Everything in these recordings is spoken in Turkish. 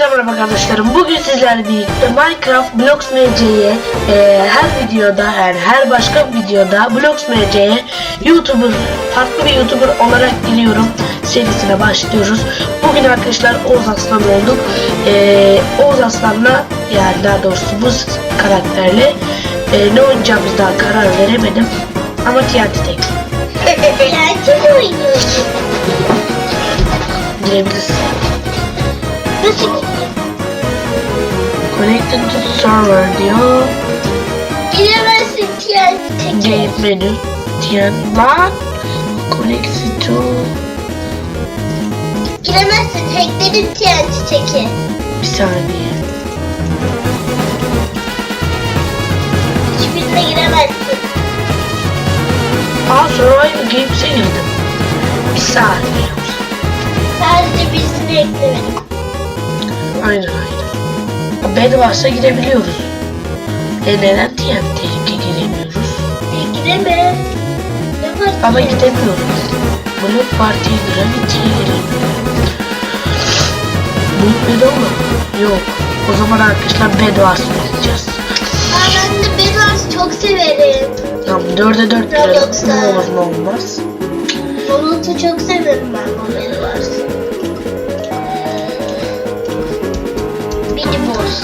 Hepinize merhaba arkadaşlarım. Bugün sizlerle birlikte Minecraft Blox MC'ye e, her videoda yani her başka videoda Blox MC'ye YouTuber farklı bir YouTuber olarak giriyorum serisine başlıyoruz. Bugün arkadaşlar Oğuz Aslan olduk. E, Oğuz Aslan'la yani daha doğrusu bu karakterle e, ne oynayacağımız daha karar veremedim. Ama TNT tek Gerçek oynuyorsun. girebilirsin. Nasıl? Connected to server diyor. Giremezsin TNT. Game menü. TN lan. Connected to Giremezsin. Hacklerin TNT teki. bir saniye. Hiçbirine giremezsin. Aa Survivor Games'e girdim. Bir saniye. Sadece birisini eklemedim. Aynen aynen. Bed varsa girebiliyoruz. E neden TNT'ye giremiyoruz? E. Yaparsın. Ama gidemiyoruz. Blok Party Gravity'ye giremiyoruz. Blok Bed olur mu? Yok. O zaman arkadaşlar Bed varsa oynayacağız. Ben de Bedwars çok severim. Tamam 4'e 4 girelim. Roblox'ta. Ne olur ne olmaz. Roblox'u çok severim ben bu Bedwars'ı. Mini boss.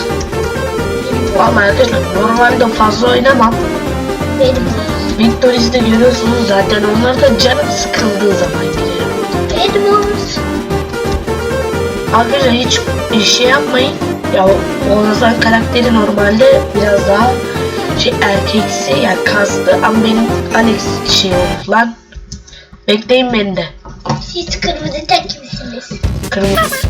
Arkadaşlar normalde fazla oynamam. Benim boss. Victories'i de görüyorsunuz zaten onlar da canım sıkıldığı zaman girerim. Benim boss. Arkadaşlar hiç şey yapmayın. Ya Oğuzhan karakteri normalde biraz daha şey erkeksi yani kaslı ama benim Alex şey oldu lan. Bekleyin beni de. Siz kırmızı tek misiniz? Kırmızı.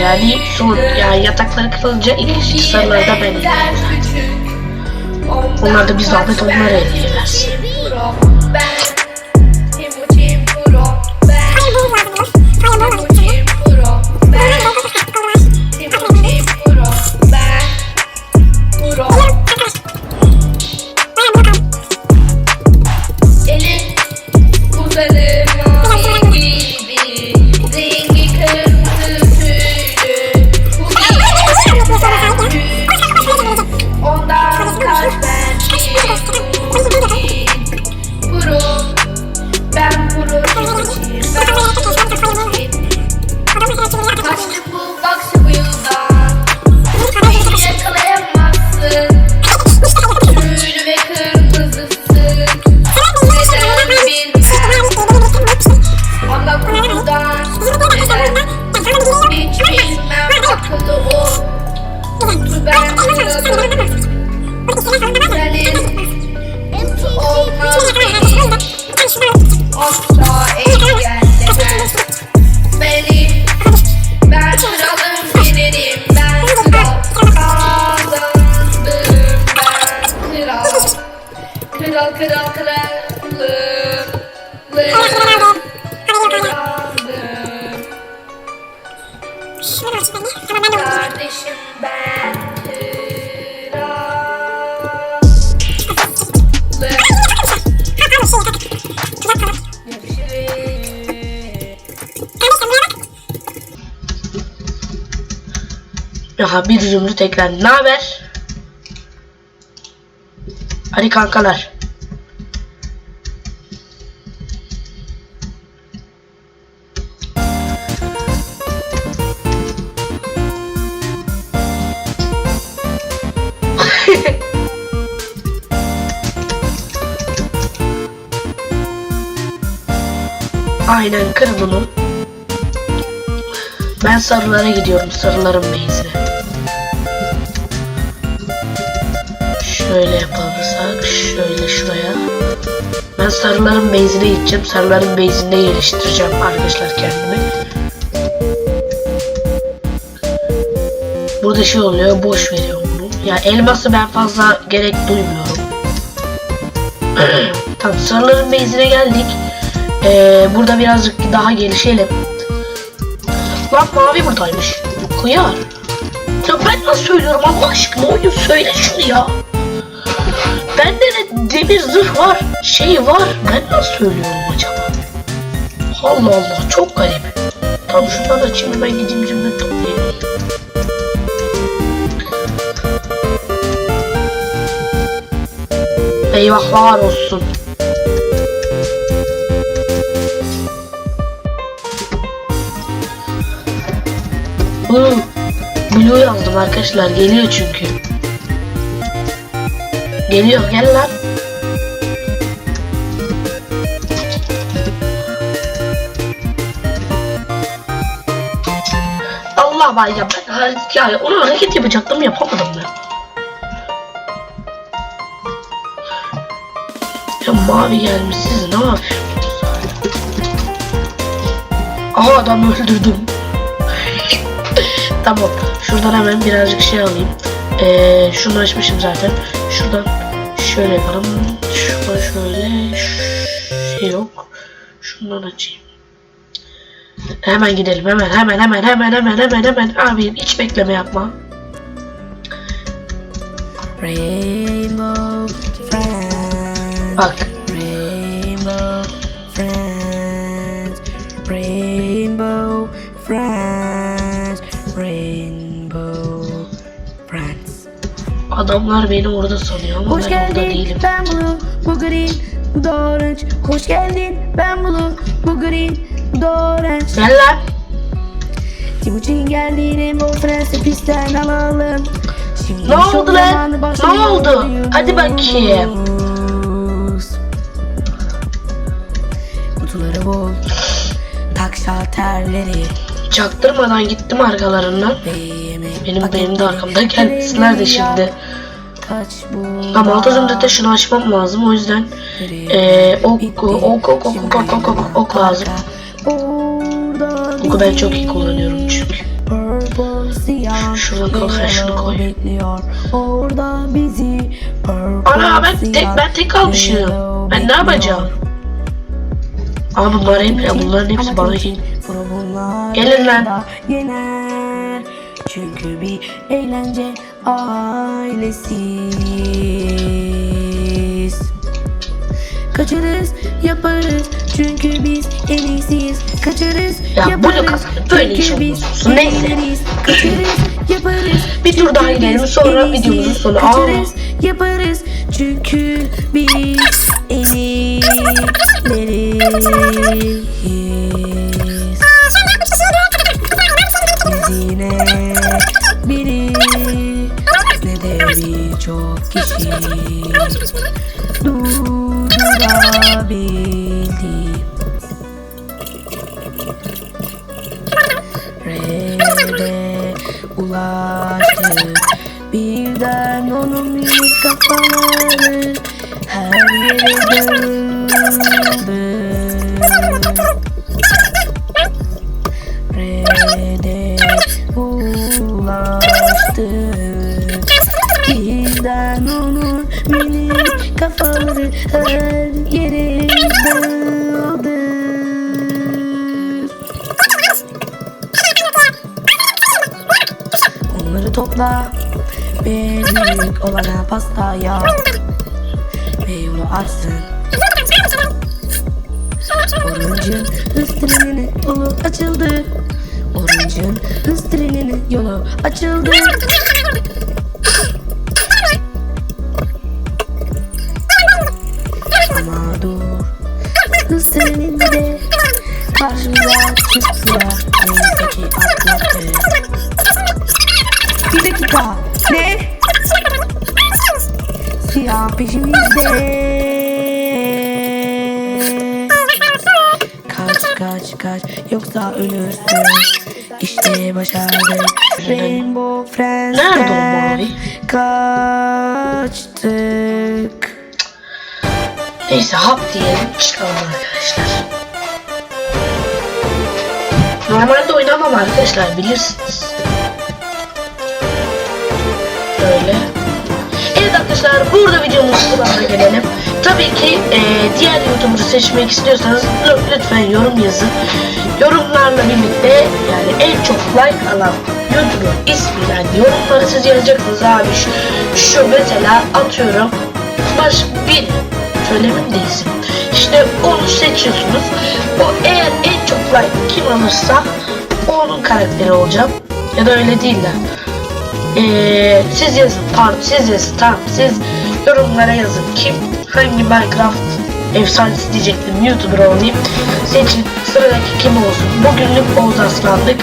Yani son yani yatakları kırılınca ilk sarılarda ben iniyorum. Onlar da bir zahmet onlara hediye Aha bir zümrüt eklendi. Ne haber? Hadi kankalar. Aynen kır bunu. Ben sarılara gidiyorum. Sarıların base'ine. Şöyle yapalırsak şöyle şuraya. Ben sarıların base'ine gideceğim. Sarıların base'inde geliştireceğim arkadaşlar kendimi. Burada şey oluyor. Boş veriyor bunu. Ya elması ben fazla gerek duymuyorum. tamam sarıların base'ine geldik. Ee, burada birazcık daha gelişelim. Lan mavi buradaymış. Kıyar. Ya ben nasıl söylüyorum Allah aşkına oyun söyle şunu ya. Bende de demir zırh var, şey var. Ben nasıl söylüyorum acaba? Allah Allah çok garip. Tam şundan açayım ben gideyim cimri toplayayım. Eyvahlar olsun. Blue, Blue yazdım arkadaşlar. Geliyor çünkü. Geliyor gel lan. Allah var ya ben hareket ya onu hareket yapacaktım yapamadım ben. Ya mavi gelmiş siz ne yapıyorsunuz? Aha adam öldürdüm. Tamam. Şuradan hemen birazcık şey alayım. Ee, şunu açmışım zaten. Şuradan şöyle yapalım. Şuradan şöyle şey yok. Şundan açayım. Hemen gidelim hemen hemen hemen hemen hemen hemen hemen abi hiç bekleme yapma. Rainbow. Bak adamlar beni orada sanıyor ama Hoş ben orada geldin. değilim. Ben Blue, bu green, bu da orange. Hoş geldin. Ben Blue, bu green, bu da orange. Gel lan. Timuçin geldi Rainbow Friends'i pistten alalım. Şimdi Ne oldu lan? Ne oldu? Hadi bakayım. Kutuları bol. Tak şalterleri. Çaktırmadan gittim arkalarından. Benim benim de arkamda gelmesinler de şimdi. Ama altı zümrütte şunu açmam lazım o yüzden Ee, ok, ok, ok, ok, ok, ok, ok, ok, ok lazım. Oku ben çok iyi kullanıyorum çünkü. bakalım şunu koy. bekliyor. Orada bizi Ana ben tek ben tek kalmışım. Ben ne yapacağım? Aa bunlar hep bunların hepsi bana gel. Gelin lan. Çünkü bir eğlence ailesiyiz. Kaçarız yaparız çünkü biz en iyisiyiz. Kaçarız Ya yaparız? Böyle çünkü biz en Neyse. iyiyiz. Kaçarız yaparız Bir tur daha gidelim, sonra videomuzun iyisiyiz. sonu. Aa. Kaçarız yaparız çünkü biz en iyileriyiz. Birçok kişi durdurabildi. R'de ulaştı Birden onun kafaları her yere dağıldı Onları topla büyük olana pasta yap Ve yolu açsın. Orucun hız treninin yolu açıldı. Orucun hız treninin yolu açıldı karşımıza çıktı Neyse ki atlattı Bir dakika ne? Siyah peşimizde Kaç kaç kaç yoksa ölürsün İşte başardık Rainbow Nerede o Friends'ten mavi? Kaçtık Neyse hap diyelim çıkalım arkadaşlar. Normalde oynamam arkadaşlar bilirsiniz. Böyle. Evet arkadaşlar burada videomuzun sonuna gelelim. Tabii ki e, diğer YouTuber'ı seçmek istiyorsanız lütfen yorum yazın. Yorumlarla birlikte yani en çok like alan YouTuber ismi yani yorumları siz yazacaksınız abi şu, şu mesela atıyorum baş bir söylemem değilsin. İşte onu seçiyorsunuz. O eğer en çok like kim alırsa onun karakteri olacağım. Ya da öyle değil de. Ee, siz yazın pardon siz yazın tamam siz yorumlara yazın kim hangi Minecraft efsanesi diyecektim YouTuber olayım seçin sıradaki kim olsun bugünlük Oğuz Aslanlık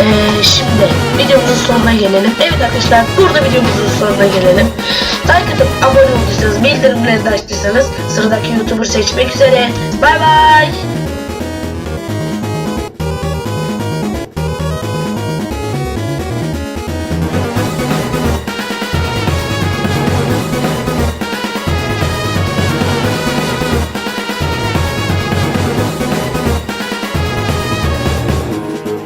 ee, şimdi videomuzun sonuna gelelim evet arkadaşlar burada videomuzun sonuna gelelim like atıp abone olduysanız bildirimleri de açtıysanız sıradaki YouTuber seçmek üzere. Bay bay